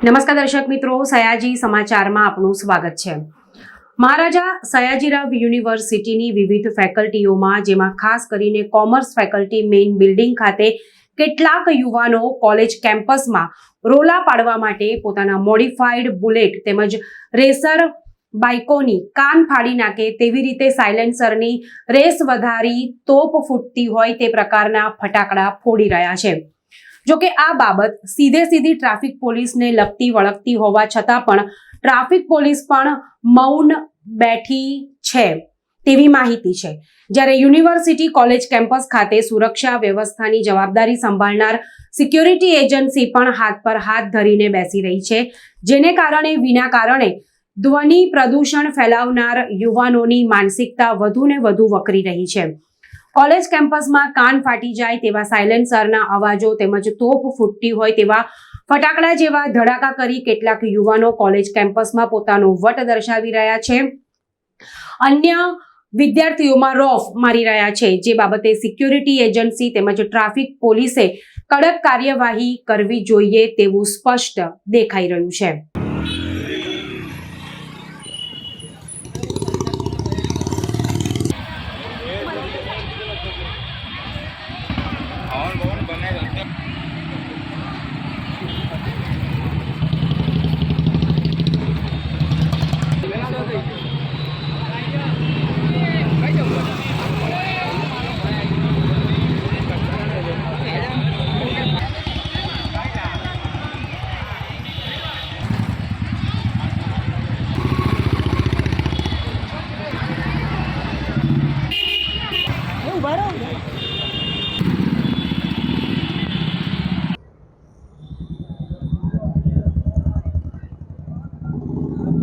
નમસ્કાર દર્શક મિત્રો, સયાજી સમાચારમાં આપનું સ્વાગત છે. મહારાજા સયાજીરાવ યુનિવર્સિટીની વિવિધ ફેકલ્ટીઓમાં, જેમાં ખાસ કરીને કોમર્સ ફેકલ્ટી મેઇન બિલ્ડિંગ ખાતે કેટલાક યુવાનો કોલેજ કેમ્પસમાં રોલા પાડવા માટે પોતાના મોડિફાઈડ બુલેટ તેમજ રેસર બાઇકોની કાન ફાડી નાખે તેવી રીતે સાયલેન્સરની રેસ વધારી તોપ ફૂટતી હોય તે પ્રકારના ફટાકડા ફોડી રહ્યા છે. જોકે આ બાબત સીધે સીધી ટ્રાફિક પોલીસને લગતી વળગતી હોવા છતાં પણ ટ્રાફિક પોલીસ પણ મૌન બેઠી છે તેવી માહિતી છે. જ્યારે યુનિવર્સિટી કોલેજ કેમ્પસ ખાતે સુરક્ષા વ્યવસ્થાની જવાબદારી સંભાળનાર સિક્યોરિટી એજન્સી પણ હાથ પર હાથ ધરીને બેસી રહી છે, જેને કારણે વિના કારણે ધ્વનિ પ્રદૂષણ ફેલાવનાર યુવાનોની માનસિકતા વધુ ને વધુ વકરી રહી છે. કોલેજ કેમ્પસમાં કાન ફાટી જાય તેવા સાયલેન્સરના અવાજો તેમજ તોપ ફૂટતી હોય તેવા ફટાકડા જેવા ધડાકા કરી કેટલાક યુવાનો કોલેજ કેમ્પસમાં પોતાનો વટ દર્શાવી રહ્યા છે. અન્ય વિદ્યાર્થીઓમાં રોફ મારી રહ્યા છે, જે બાબતે સિક્યોરિટી એજન્સી તેમજ ટ્રાફિક પોલીસે કડક કાર્યવાહી કરવી જોઈએ તેવું સ્પષ્ટ દેખાઈ રહ્યું છે. Ja, det var...